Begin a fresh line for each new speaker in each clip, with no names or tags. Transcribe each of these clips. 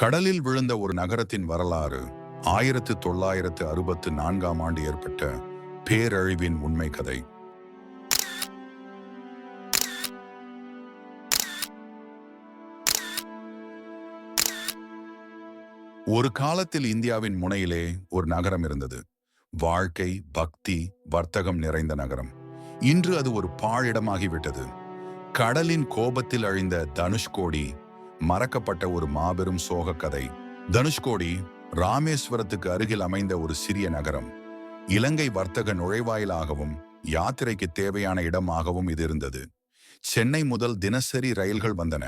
கடலில் விழுந்த ஒரு நகரத்தின் வரலாறு ஆயிரத்து தொள்ளாயிரத்து அறுபத்து நான்காம் ஆண்டு ஏற்பட்ட பேரழிவின் உண்மை கதை ஒரு காலத்தில் இந்தியாவின் முனையிலே ஒரு நகரம் இருந்தது. வாழ்க்கை பக்தி வர்த்தகம் நிறைந்த நகரம். இன்று அது ஒரு பாழிடமாகிவிட்டது. கடலின் கோபத்தில் அழிந்த தனுஷ்கோடி மறக்கப்பட்ட ஒரு மாபெரும் சோக கதை தனுஷ்கோடி ராமேஸ்வரத்துக்கு அருகில் அமைந்த ஒரு சிறிய நகரம். இலங்கை வர்த்தக நுழைவாயிலாகவும் யாத்திரைக்கு தேவையான இடமாகவும் இது இருந்தது. சென்னை முதல் தினசரி ரயில்கள் வந்தன.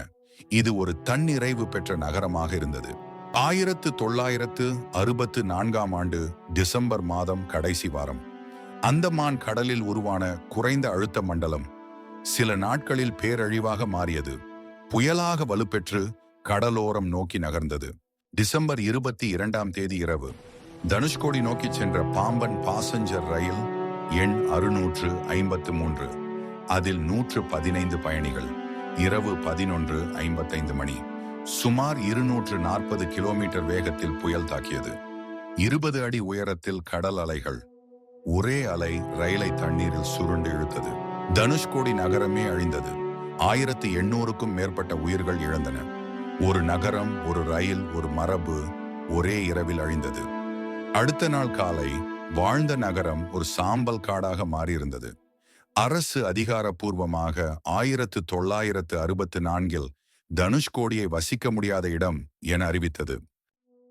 இது ஒரு தன்னிறைவு பெற்ற நகரமாக இருந்தது. ஆயிரத்து தொள்ளாயிரத்து அறுபத்து நான்காம் ஆண்டு டிசம்பர் மாதம் கடைசி வாரம். அந்தமான் கடலில் உருவான குறைந்த அழுத்த மண்டலம் சில நாட்களில் பேரழிவாக மாறியது. புயலாக வலுப்பெற்று கடலோரம் நோக்கி நகர்ந்தது. டிசம்பர் இருபத்தி இரண்டாம் தேதி இரவு தனுஷ்கோடி நோக்கி சென்ற பாம்பன் பாசஞ்சர் ரயில் எண் அறுநூற்று ஐம்பத்து மூன்று. அதில் நூற்று பதினைந்து பயணிகள். இரவு பதினொன்று ஐம்பத்தைந்து மணி. சுமார் இருநூற்று நாற்பது கிலோமீட்டர் வேகத்தில் புயல் தாக்கியது. இருபது அடி உயரத்தில் கடல் அலைகள் ஒரே அலை ரயிலை தண்ணீரில் சுருண்டு இழுத்தது. தனுஷ்கோடி நகரமே அழிந்தது. ஆயிரத்தி எண்ணூறுக்கும் மேற்பட்ட உயிர்கள் இழந்தன. ஒரு நகரம் ஒரு ரயில் ஒரு மரபு ஒரே இரவில் அழிந்தது. அடுத்த நாள் காலை வாழ்ந்த நகரம் ஒரு சாம்பல் காடாக மாறியிருந்தது. அரசு அதிகாரப்பூர்வமாக ஆயிரத்து தொள்ளாயிரத்து அறுபத்து நான்கில் தனுஷ்கோடியை வசிக்க முடியாத இடம் என அறிவித்தது.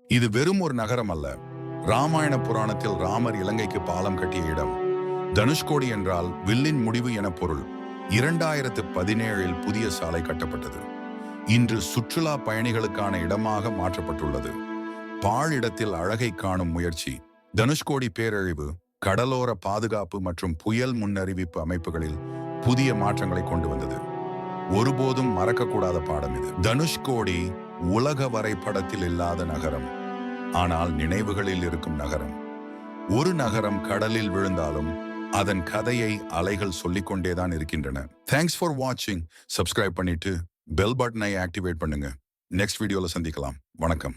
இது வெறும் ஒரு நகரம் அல்ல. ராமாயண புராணத்தில் ராமர் இலங்கைக்கு பாலம் கட்டிய இடம். தனுஷ்கோடி என்றால் வில்லின் முடிவு என பொருள். இரண்டாயிரத்து பதினேழில் புதிய சாலை கட்டப்பட்டது. இன்று சுற்றுலா பயணிகளுக்கான இடமாக மாற்றப்பட்டுள்ளது. பாழிடத்தில் அழகை காணும் முயற்சி தனுஷ்கோடி பேரழிவு கடலோர பாதுகாப்பு மற்றும் புயல் முன்னறிவிப்பு அமைப்புகளில் புதிய மாற்றங்களை கொண்டு வந்தது. ஒருபோதும் மறக்கக்கூடாத பாடம் இது. தனுஷ்கோடி உலக வரைபடத்தில் இல்லாத நகரம் ஆனால் நினைவுகளில் இருக்கும் நகரம். ஒரு நகரம் கடலில் விழுந்தாலும் அதன் கதையை அலைகள் சொல்லிக்கொண்டேதான் இருக்கின்றன. தேங்க்ஸ் ஃபார் வாட்சிங் சப்ஸ்கிரைப் பண்ணிட்டு பெல் பட்டனை ஆக்டிவேட் பண்ணுங்க. நெக்ஸ்ட் வீடியோல சந்திக்கலாம். வணக்கம்.